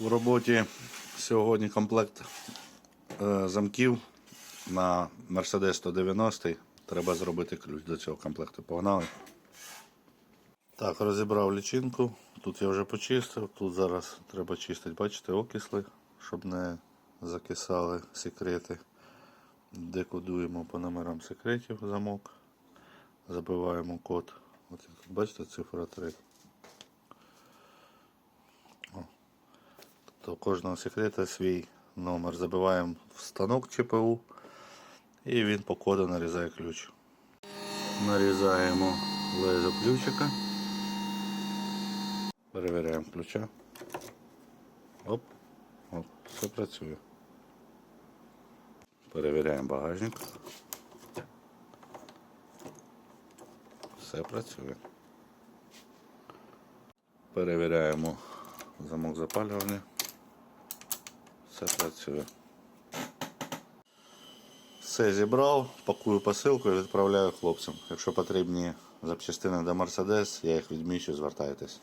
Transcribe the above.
В роботі сьогодні комплект е, замків на Mercedes 190. Треба зробити ключ до цього комплекту. Погнали. Так, розібрав лічинку. Тут я вже почистив. Тут зараз треба чистити, бачите, окисли, щоб не закисали секрети. Декодуємо по номерам секретів замок. Забиваємо код. От, бачите, цифра 3. То кожного секрета свій номер. Забиваємо в станок ЧПУ і він по коду нарізає ключ. Нарізаємо лезо ключика. Перевіряємо ключа. Оп, оп, все працює. Перевіряємо багажник. Все працює. Перевіряємо замок запалювання. Все працює. Все зібрав, пакую посилку і відправляю хлопцям. Якщо потрібні запчастини до Mercedes, я їх відміщу, звертайтесь.